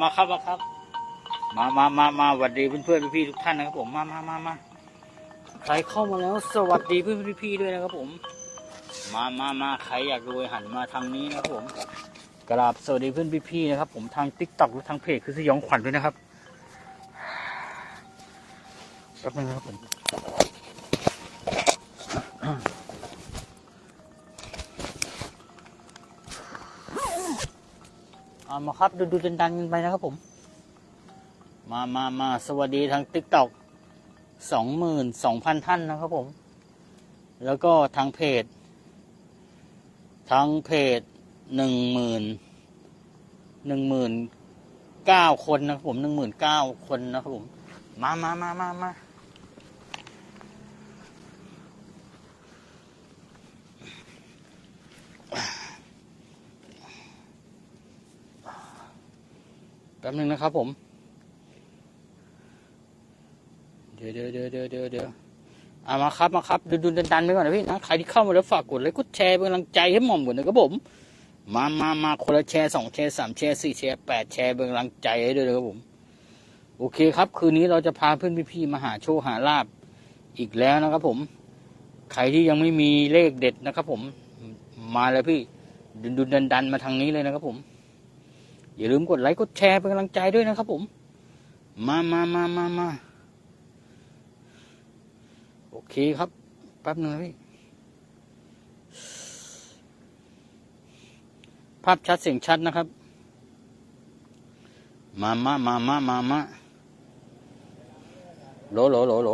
มาครับมาครับ มามามามาสวัสดีเพื่อนเพื่อนพี่ๆทุกท่านนะครับ ผมมามามามาใครเข้ามาแล้ว สวัสดีเพื่อนพี่ๆด้วยนะครับผม มามามาใครอยากรวยหันมาทางนี้นะครับผมกราบสวัสดีเพื่อนพี่ๆนะครับ ผมทางทิกต็อกหรือทางเพจคือสยองขวัญด้วยนะครับแป๊บนึงนะครับผม เอามาครับดูดูดันดันๆกันไปนะครับผม มามามาสวัสดีทางติ๊กต็อกสองหมื่นสองพันท่านนะครับผม แล้วก็ทางเพจ ทางเพจหนึ่งหมื่นหนึ่งหมื่นเก้าคนนะครับผมหนึ่งหมื่นเก้าคนนะครับผม มามามามามา ป๊บนึงนะครับผม เดี๋ยวเดี๋ยวเดี๋ยวเดี๋ยวเดี๋ยวเดี๋ยวอามาครับมาครับดูดูดันดันไปก่อนนะพี่นะใครที่เข้ามาแล้วฝากกดไลค์กดแชร์เป็นกำลังใจให้หม่อมก่อนนะครับผม มามามาคนละแชร์สองแชร์สามแชร์สี่แชร์แปดแชร์เป็นกำลังใจให้ด้วยนะครับผม โอเคครับ คืนนี้เราจะพาเพื่อนพี่ๆมาหาโชคหาลาบอีกแล้วนะครับผม ใครที่ยังไม่มีเลขเด็ดนะครับผม มาเลยพี่ดุนดุนดันดันมาทางนี้เลยนะครับผม อย่าลืมกดไลค์กดแชร์เป็นกำลังใจด้วยนะครับผม มามามามามาโอเคครับแป๊บนึงนะพี่ ภาพชัดเสียงชัดนะครับ มามามามามามาโหลโหลโหลโหล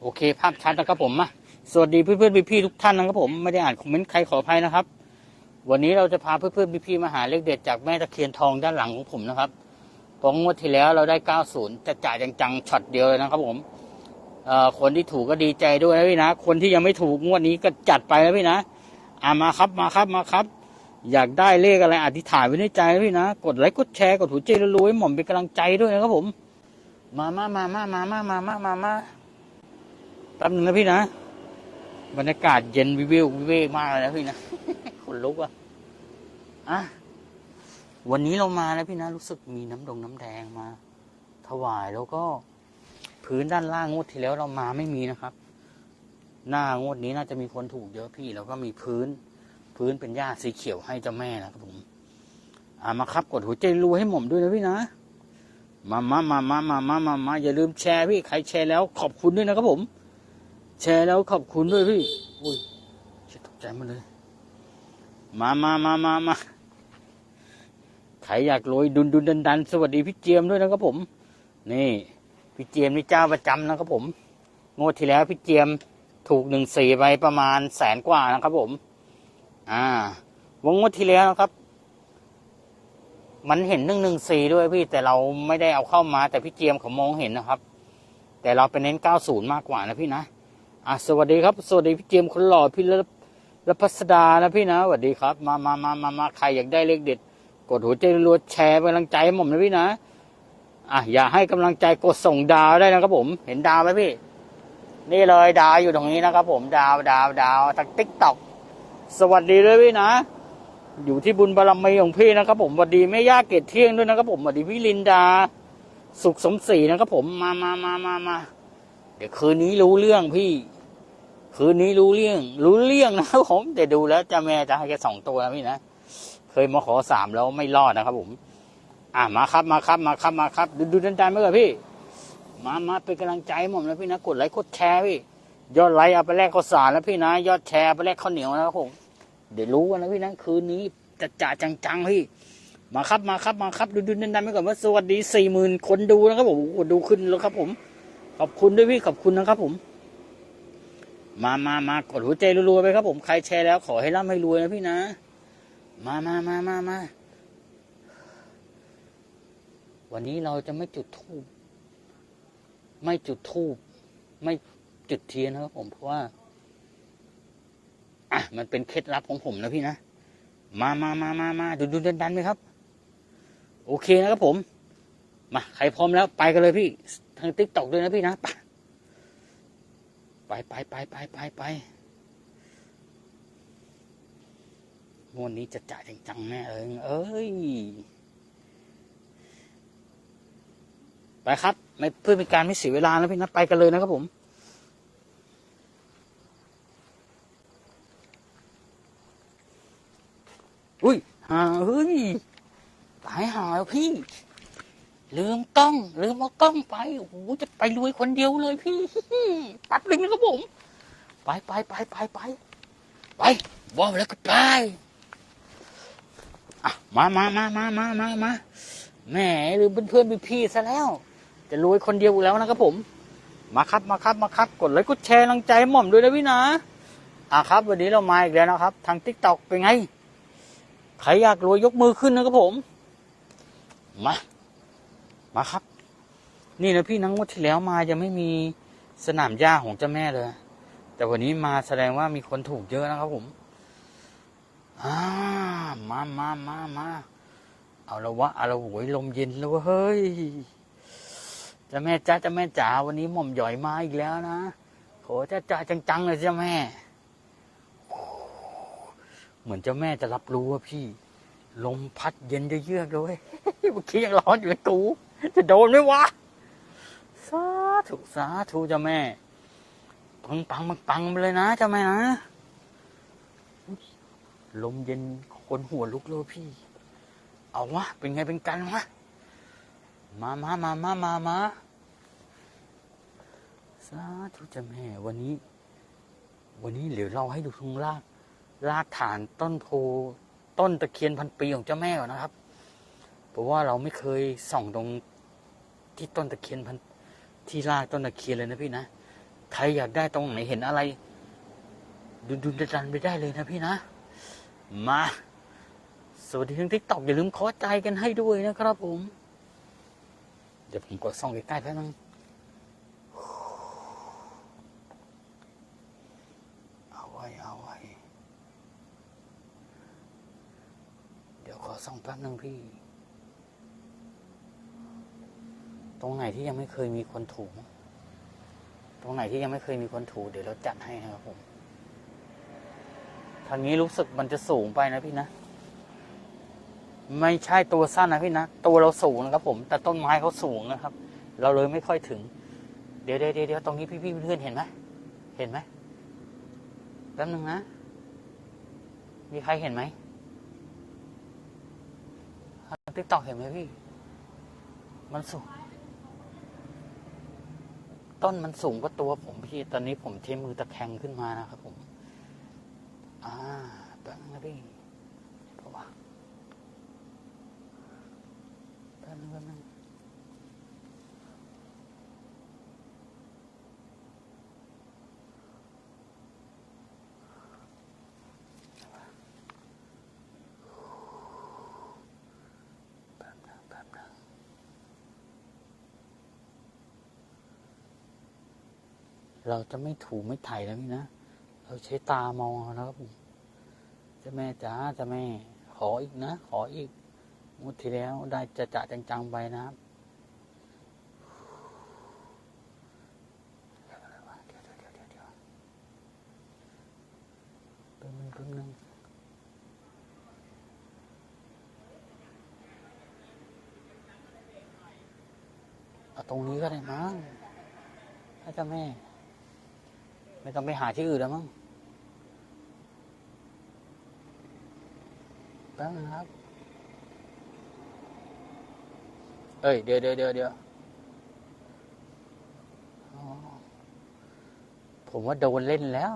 โอเค ภาพชัดนะครับผมมา สวัสดีเพื่อนๆพี่ๆทุกท่านนะครับผมไม่ได้อ่านคอมเมนต์ใครขออภัยนะครับ วันนี้เราจะพาเพื่อนๆพี่ๆมาหาเลขเด็ดจากแม่ตะเคียนทองด้านหลังของผมนะครับเพองวดที่แล้วเราได้ 90จะจ่ายจังๆช็อตเดียวเลยนะครับผมคนที่ถูกก็ดีใจด้วยนะพี่นะ คนที่ยังไม่ถูกงวดนี้ก็จัดไปนะพี่นะอ่ามาครับมาครับมาครับ อยากได้เลขอะไรอธิษฐานไว้ในใจนะพี่นะ กดไลค์กดแชร์กดหัวใจรัวๆให้หม่อมเป็นกำลังใจด้วยนะครับผม มามามามามามามามามามาแป๊บนึงนะพี่นะ บรรยากาศเย็นวิววิเวกมากเลยนะพี่นะคนลุกอะอะวันนี้เรามาแล้วพี่นะรู้สึกมีน้ำดงน้ำแดงมา ถวายแล้วก็ พื้นด้านล่างงวดที่แล้วเรามาไม่มีนะครับ หน้างวดนี้น่าจะมีคนถูกเยอะพี่ แล้วก็มีพื้น พื้นเป็นหญ้าสีเขียวให้เจ้าแม่นะครับผม อ่ามาครับกดหัวใจรูให้หม่อมด้วยนะพี่นะมามามามามามามามาอย่าลืมแชร์พี่ใครแชร์แล้วขอบคุณด้วยนะครับผม แชร์แล้วขอบคุณด้วยพี่ อุ้ยจะตกใจหมาเลย มามามามามาใครอยากรวยดุนดุนดันดันสวัสดีพี่เจียมด้วยนะครับผม นี่ พี่เจียมนี่เจ้าประจำนะครับผม งวดที่แล้วพี่เจียมถูกหนึ่งสี่ไปประมาณแสนกว่านะครับผม อ่าวงงวดที่แล้วนะครับ มันเห็นหนึ่งหนึ่งสี่ด้วยพี่ แต่เราไม่ได้เอาเข้ามา แต่พี่เจียมเขามองเห็นนะครับ แต่เราไปเน้นเก้าศูนย์มากกว่านะพี่นะ อะสวัสดีครับ สวัสดีพี่เจียมคนหล่อพี่รรพัสดานะพี่นะสวัสดีครับ มามามามามาใครอยากได้เลขเด็ด กดหัวใจรัวแชร์กำลังใจให้ผมนะพี่นะอะอย่าให้กำลังใจกดส่งดาวได้นะครับผม เห็นดาวไหมพี่ นี่เลยดาวอยู่ตรงนี้นะครับ ผมดาวดาวดาวทางติ๊กต็อกสวัสดีด้วยพี่นะ อยู่ที่บุญบารมีของพี่นะครับ ผมสวัสดีแม่ย่าเกตเที่ยงด้วยนะครับ ผมสวัสดีพี่ลินดา สุขสมศรีนะครับ ผมมามามามามาเดี๋ยวคืนนี้รู้เรื่องพี่ คืนนี้รู้เรื่อง รู้เรื่องนะครับผมแต่ดูแล้วจะแม่จะให้แค่สองตัวนะพี่นะเคยมาขอสามแล้วไม่รอดนะครับ ผม อะมาครับมาครับมาครับมาครับ ดูดูดันๆไปก่อนพี่ มามาเป็นกำลังใจผมนะพี่นะกดไลค์กดแชร์พี่ยอดไลค์เอาไปแลกข้าวสารนะพี่นะ ยอดแชร์ไปแลกข้าวเหนียวนะครับผมเดี๋ยวรู้กันนะพี่นะคืนนี้จะจ่าจังๆพี่ มาครับมาครับมาครับ ดูดูดันๆไปก่อนว่าสวัสดีสี่หมื่นคนดูนะครับผมดูขึ้นแล้วครับ ผม ขอบคุณด้วยพี่ขอบคุณนะครับผม มามามากดหัวใจรัวๆไปครับ ผมใครแชร์แล้วขอให้ร่ำให้รวยนะพี่นะ มามามามามาวันนี้เราจะไม่จุดธูปไม่จุดธูปไม่จุดเทียนนะครับ ผมเพราะว่า อะ มันเป็นเคล็ดลับของผมนะพี่นะมามามามามาดูดูดันดันๆไหมครับ โอเคนะครับผม มา ใครพร้อมแล้วไปกันเลยพี่ ทางติ๊กตอกด้วยนะพี่นะไป ไปไปไปไปไปไปงวดนี้จะจ่ายจังๆแน่เอิงเอ้ย ไปครับไม่เพื่อเป็นการไม่เสียเวลาแล้วพี่นะไปกันเลยนะครับผมอุ้ยหาเฮ้ยตายหาแล้วพี่ ลืมกล้อง ลืมเอากล้องไปโอ้โหจะไปรวยคนเดียวเลยพี่ปัดลิงนะครับผม ไปไปไปไปไปไปบอกแล้วก็ไปอะมามามามามามามาแหมลืมเพื่อนๆพี่ๆซะแล้ว จะรวยคนเดียวแล้วนะครับผม มาครับมาครับมาครับ กดไลค์กดแชร์ลังใจหม่อมด้วยนะพี่นะอะครับ วันนี้เรามาอีกแล้วนะครับ ทางทิกตอกเป็นไง ใครอยากรวยยกมือขึ้นนะครับผม มา มาครับ นี่นะพี่นังวดที่แล้วมายังไม่มีสนามหญ้าของเจ้าแม่เลย แต่วันนี้มาแสดงว่ามีคนถูกเยอะนะครับผมอ่ามามามามาเอาละวะเอาละโหวยลมเย็นแล้วเว้ยเฮ้ยเจ้าแม่จ้าเจ้าแม่จ๋าวันนี้หม่อมหย่อยมาอีกแล้วนะโหจ้าจ้าจังๆเลยเจ้าแม่ เหมือนเจ้าแม่จะรับรู้ว่าพี่ ลมพัดเย็นเยือกเลยเมื่อกี้ยังร้อนอยู่ในตู จะโดนไหมวะ สาธุสาธุเจ้าแม่ ปังปังปังปังไปเลยนะเจ้าแม่นะ ลมเย็นคนหัวลุกเลยพี่ เอาวะ เป็นไงเป็นกันวะ มามามามามามาสาธุเจ้าแม่ วันนี้ วันนี้เดี๋ยวเราให้ดูทุงรากรากฐานต้นโพต้นตะเคียนพันปีของเจ้าแม่ก่อนนะครับ เพราะว่าเราไม่เคยส่องตรง ที่ต้นตะเคียนพันที่รากต้นตะเคียนเลยนะพี่นะใครอยากได้ตรงไหนเห็นอะไรดูดูดันไปได้เลยนะพี่นะ มา สวัสดีทั้งทิกตอกอย่าลืมขอใจกันให้ด้วยนะครับผม เดี๋ยวผมกดส่องใกล้ๆแป๊บนึงเอาไว้เอาไว้ เดี๋ยวขอส่องแป๊บนึงพี่ ตรงไหนที่ยังไม่เคยมีคนถู ตรงไหนที่ยังไม่เคยมีคนถู เดี๋ยวเราจัดให้นะครับผมทางนี้รู้สึกมันจะสูงไปนะพี่นะ ไม่ใช่ตัวสั้นนะพี่นะ ตัวเราสูงนะครับผม แต่ต้นไม้เขาสูงนะครับ เราเลยไม่ค่อยถึง เดี๋ยวเดี๋ยวเดี๋ยวตรงนี้พี่พี่เพื่อนเห็นไหมเห็นไหมแป๊บนึงนะ มีใครเห็นไหมติ๊กตอกเห็นไหมพี่ มันสูง ต้นมันสูงกว่าตัวผมพี่ ตอนนี้ผมใช้มือตะแคงขึ้นมานะครับผม อ่าแป๊บนึงนะพี่เพราะว่าแป๊บนึงแป๊บนึงแป๊บนึงแป๊บนึง เราจะไม่ถูไม่ไถแล้วพี่นะ เราใช้ตามองเอานะครับผมเจ้าแม่จ๋าเจ้าแม่ ขออีกนะ ขออีกงวดที่แล้วได้จะจะจังๆไปนะครับเดี๋ยวเดี๋ยวเดี๋ยวเดี๋ยวเดี๋ยวเดี๋ยวแป๊บนึงนึงเอาตรงนี้ก็ได้มั้งถ้าเจ้าแม่ ไม่ต้องไปหาที่อื่นแล้วมั้งแป๊บนึงครับ เอ้ย เดี๋ยวเดี๋ยวเดี๋ยวเดี๋ยวผมว่าโดนเล่นแล้ว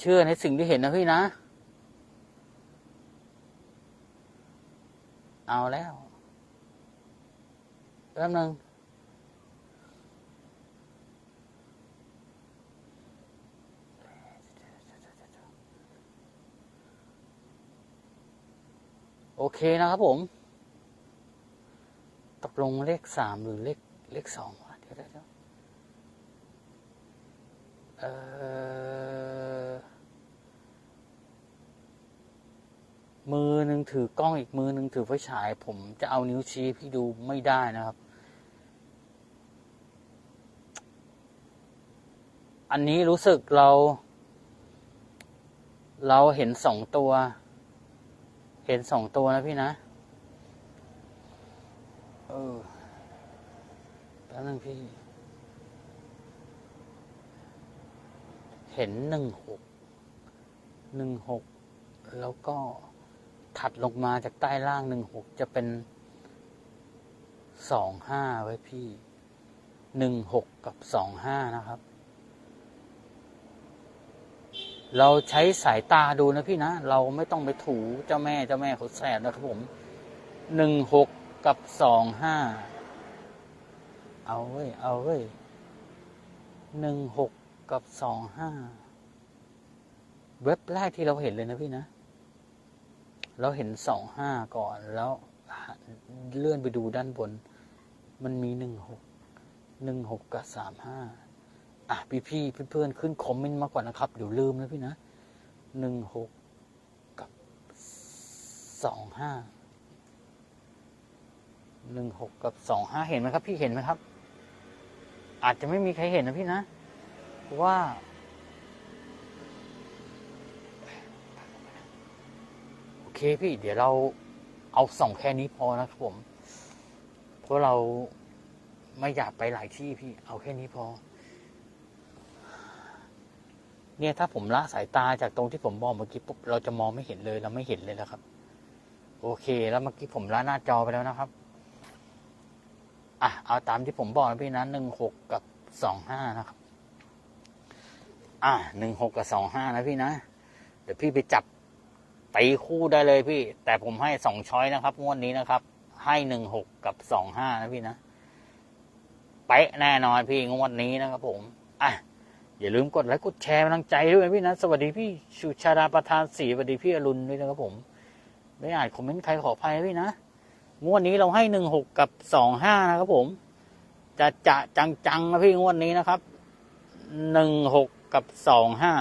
เชื่อในสิ่งที่เห็นนะพี่นะ เอาแล้วแป๊บนึง เคนะครับผม ตกลงเลขสามหรือเลขเลขสองวะเดี๋ยวเดี๋ยวเออมือหนึ่งถือกล้องอีกมือหนึ่งถือไฟฉาย ผมจะเอานิ้วชี้พี่ดูไม่ได้นะครับ อันนี้รู้สึกเรา เราเห็นสองตัว เห็นสองตัวนะพี่นะ เออแป๊บนึงพี่ เห็นหนึ่งหก หนึ่งหก แล้วก็ถัดลงมาจากใต้ล่างหนึ่งหกจะเป็นสองห้าไว้พี่ หนึ่งหกกับสองห้านะครับ เราใช้สายตาดูนะพี่นะ เราไม่ต้องไปถูเจ้าแม่เจ้าแม่เขาแสบนะครับผมหนึ่งหกกับสองห้าเอาเว้ย เอาเว้ยหนึ่งหกกับสองห้าเว็บแรกที่เราเห็นเลยนะพี่นะ เราเห็นสองห้าก่อนแล้วเลื่อนไปดูด้านบน มันมีหนึ่งหกหนึ่งหกกับสามห้า อะพี่พี่ๆเพื่อนๆขึ้นคอมเมนต์มาก่อนนะครับ เดี๋ยวลืมนะพี่นะหนึ่งหกกับสองห้าหนึ่งหกกับสองห้าเห็นไหมครับ พี่เห็นไหมครับ อาจจะไม่มีใครเห็นนะพี่นะเพราะว่าโอเคพี่ เดี๋ยวเราเอาส่องแค่นี้พอนะครับผม เพราะเราไม่อยากไปหลายที่พี่ เอาแค่นี้พอ เนี่ยถ้าผมละสายตาจากตรงที่ผมบอกเมื่อกี้ปุ๊บเราจะมองไม่เห็นเลยเราไม่เห็นเลยนะครับ โอเค แล้วเมื่อกี้ผมละหน้าจอไปแล้วนะครับอะเอาตามที่ผมบอกนะพี่นะหนึ่งหกกับสองห้านะครับ อะหนึ่งหกกับสองห้านะพี่นะ เดี๋ยวพี่ไปจับตีคู่ได้เลยพี่ แต่ผมให้สองช้อยนะครับงวดนี้นะครับ ให้หนึ่งหกกับสองห้านะพี่นะ เป๊ะแน่นอนพี่งวดนี้นะครับผม อะ อย่าลืมกดไลค์กดแชร์กำลังใจด้วยพี่นะสวัสดีพี่ชูชาดาประธานศรีสวัสดีพี่อรุณด้วยนะครับผม ไม่อ่านคอมเมนต์ใครขออภัยพี่นะงวดนี้เราให้หนึ่งหกกับสองห้านะครับผม จะจะจังจังนะพี่งวดนี้นะครับหนึ่งหกกับสองห้า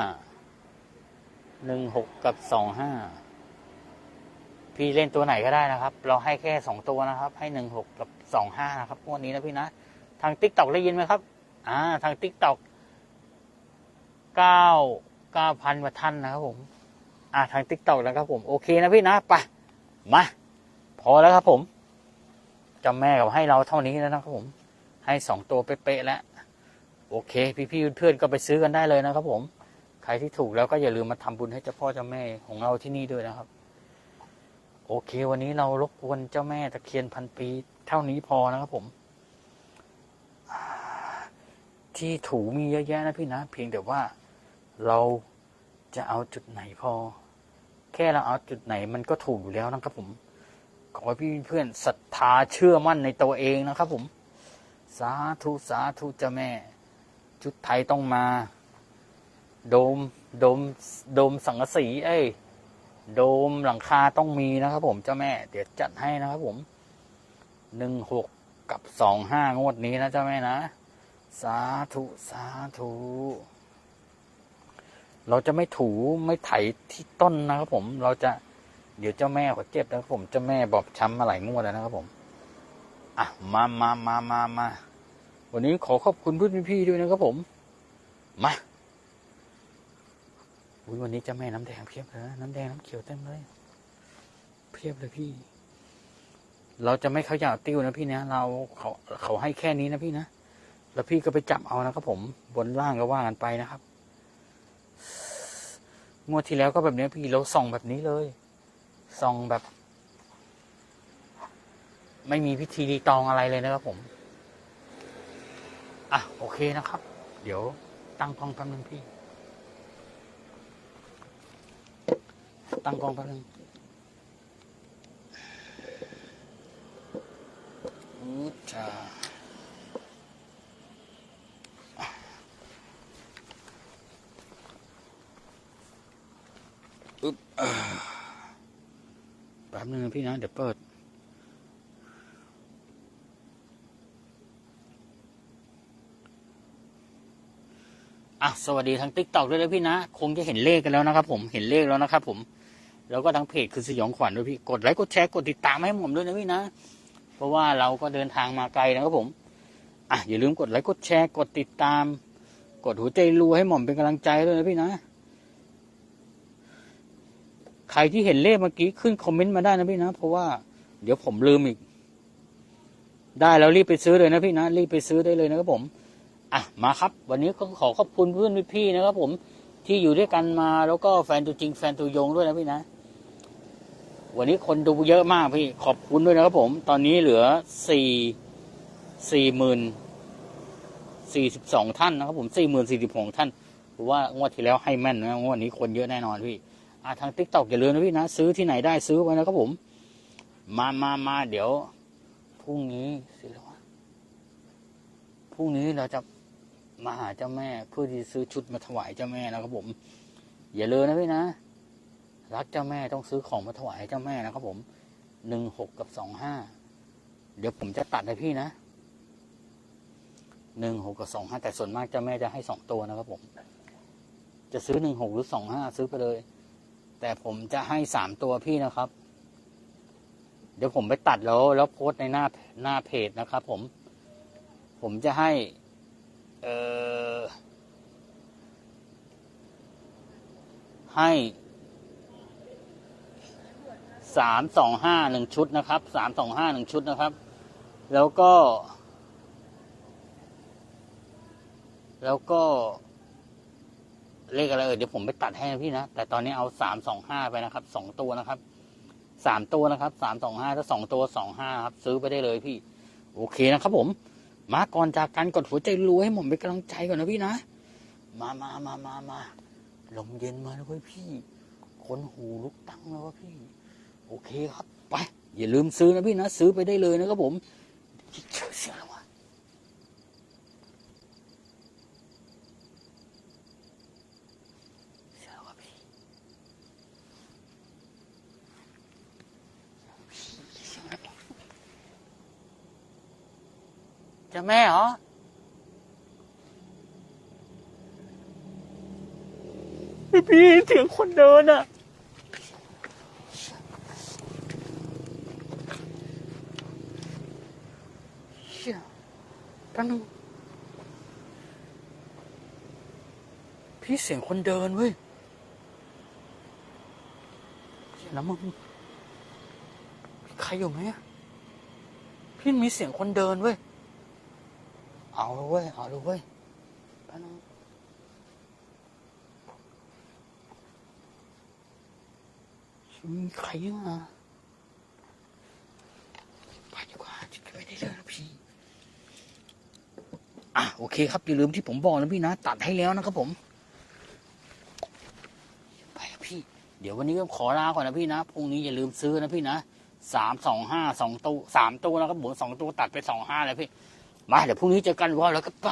หนึ่งหกกับสองห้าพี่เล่นตัวไหนก็ได้นะครับ เราให้แค่สองตัวนะครับ ให้หนึ่งหกกับสองห้านะครับงวดนี้นะพี่นะ ทางติ๊กตอกได้ยินไหมครับ อ่า ทางติ๊กตอก เก้าเก้าพันกว่าท่านนะครับผม อ่าทางติ๊กตอกนะครับผม โอเคนะพี่นะไปมา พอแล้วครับผมเจ้าแม่กับให้เราเท่านี้แล้วนะครับผม ให้สองตัวเป๊ะๆแล้ว โอเค พี่ๆเพื่อนๆก็ไปซื้อกันได้เลยนะครับผม ใครที่ถูกแล้วก็อย่าลืมมาทำบุญให้เจ้าพ่อเจ้าแม่ของเราที่นี่ด้วยนะครับ โอเค วันนี้เรารบกวนเจ้าแม่ตะเคียนพันปีเท่านี้พอนะครับผมที่ถูมีเยอะแยะนะพี่นะ เพียงแต่ว่า เราจะเอาจุดไหนพอ แค่เราเอาจุดไหนมันก็ถูกอยู่แล้วนะครับผมขอให้พี่เพื่อนศรัทธาเชื่อมั่นในตัวเองนะครับผม สาธุสาธุเจ้าแม่ ชุดไทยต้องมา โดมโดมโดมสังกะสีเอ้ยโดมหลังคาต้องมีนะครับผมเจ้าแม่ เดี๋ยวจัดให้นะครับผมหนึ่งหกกับสองห้างวดนี้นะเจ้าแม่นะ สาธุสาธุ เราจะไม่ถูไม่ไถที่ต้นนะครับผมเราจะเดี๋ยวเจ้าแม่เขาเจ็บนะครับผมเจ้าแม่บอบช้ำมาหลายงวดแล้วนะครับผมอะมามามามามาวันนี้ขอขอบคุณพื่อนพี่ด้วยนะครับผม มาอุ๊ยวันนี้เจ้าแม่น้ำแดงเพียบเลยนะน้ำแดงน้ำเขียวเต็มเลยเพียบเลยพี่ เราจะไม่เขย่าติ้วนะพี่นะเราเขาเขาให้แค่นี้นะพี่นะแล้วพี่ก็ไปจับเอานะครับผม บนล่างก็ว่ากันไปนะครับ งวดที่แล้วก็แบบนี้พี่เราส่องแบบนี้เลยส่องแบบ ไม่มีพิธีรีตองอะไรเลยนะครับผม อะ โอเคนะครับ เดี๋ยวตั้งกล้องแป๊บนึงพี่ ตั้งกล้องแป๊บนึงอู้จ้าอึ๊บอ่า แป๊บนึงพี่นะเดี๋ยวเปิด อะ สวัสดีทางติ๊กต็อกด้วยนะพี่นะ คงจะเห็นเลขกันแล้วนะครับผม เห็นเลขแล้วนะครับผม แล้วก็ทางเพจคือสยองขวัญด้วยพี่ กดไลค์ กดแชร์ กดติดตามให้ผมด้วยนะพี่นะ เพราะว่าเราก็เดินทางมาไกลนะครับผม อะ อย่าลืมกดไลค์ กดแชร์ กดติดตาม กดหัวใจรูให้หม่อมเป็นกำลังใจด้วยนะพี่นะ ใครที่เห็นเลขเมื่อกี้ขึ้นคอมเมนต์มาได้นะพี่นะ เพราะว่าเดี๋ยวผมลืมอีก ได้แล้วรีบไปซื้อเลยนะพี่นะ รีบไปซื้อได้เลยนะครับผม อะมาครับ วันนี้ก็ขอขอบคุณเพื่อนพี่ๆนะครับผมที่อยู่ด้วยกันมาแล้วก็แฟนตัวจริงแฟนตัวยงด้วยนะพี่นะ วันนี้คนดูเยอะมากพี่ ขอบคุณด้วยนะครับผม ตอนนี้เหลือสี่สี่หมื่นสี่สิบสองท่านนะครับผมสี่หมื่นสี่สิบสองท่านเพราะว่า งวดที่แล้วให้แม่นนะงวดนี้คนเยอะแน่นอนพี่ ทางทิกตอกอย่าลืมนะพี่นะซื้อที่ไหนได้ซื้อไว้นะครับผม มามามาเดี๋ยวพรุ่งนี้สิแล้วะพรุ่งนี้เราจะมาหาเจ้าแม่เพื่อที่ซื้อชุดมาถวายเจ้าแม่นะครับผม อย่าลืมนะพี่นะ รักเจ้าแม่ต้องซื้อของมาถวายเจ้าแม่นะครับผมหนึ่งหกกับสองห้าเดี๋ยวผมจะตัดให้พี่นะหนึ่งหกกับสองห้าแต่ส่วนมากเจ้าแม่จะให้สองตัวนะครับผม จะซื้อหนึ่งหกหรือสองห้าซื้อไปเลย แต่ผมจะให้สามตัวพี่นะครับ เดี๋ยวผมไปตัดแล้ว แล้วโพสในหน้าหน้าเพจนะครับ ผม ผมจะให้ เออให้สามสองห้าหนึ่งชุดนะครับสามสองห้าหนึ่งชุดนะครับ แล้วก็ แล้วก็ เลขอะไรเออเดี๋ยวผมไปตัดให้นะพี่นะแต่ตอนนี้เอาสามสองห้าไปนะครับสองตัวนะครับสามตัวนะครับสามสองห้าถ้าสองตัวสองห้าครับซื้อไปได้เลยพี่ โอเคนะครับผม มาก่อนจากกันกดหัวใจรู้ให้ผมเป็นกำลังใจก่อนนะพี่นะ มามามามามาลมเย็นมาแล้วเว้ยพี่คนหูลุกตั้งแล้ววะพี่ โอเคครับ ไป อย่าลืมซื้อนะพี่นะ ซื้อไปได้เลยนะครับผมเชื่อเสียงแล้ววะเสียงแล้ววะพี่เสียงแล้ววะเจะแม่เหรอพี่เสียงคนเดินอะเชี่ยแป๊บนึงพี่เสียงคนเดินเว้ยแล้วมึงใครอยู่ไหมพี่มีเสียงคนเดินเว้ย เอาเลยเว้ย เอาเลยเว้ยแป๊บนึงมีใครมาไปดีกว่าจะไปได้เลยนะพี่ อะโอเคครับ อย่าลืมที่ผมบอกนะพี่นะ ตัดให้แล้วนะครับผม ไปพี่ เดี๋ยววันนี้ก็ขอลาก่อนนะพี่นะ พรุ่งนี้อย่าลืมซื้อนะพี่นะสามสองห้าสองตัวสามตัวนะครับผมสองตัวตัดไปสองห้าเลยพี่ มาเดี๋ยวพรุ่งนี้เจอกันว่าแล้วก็ไป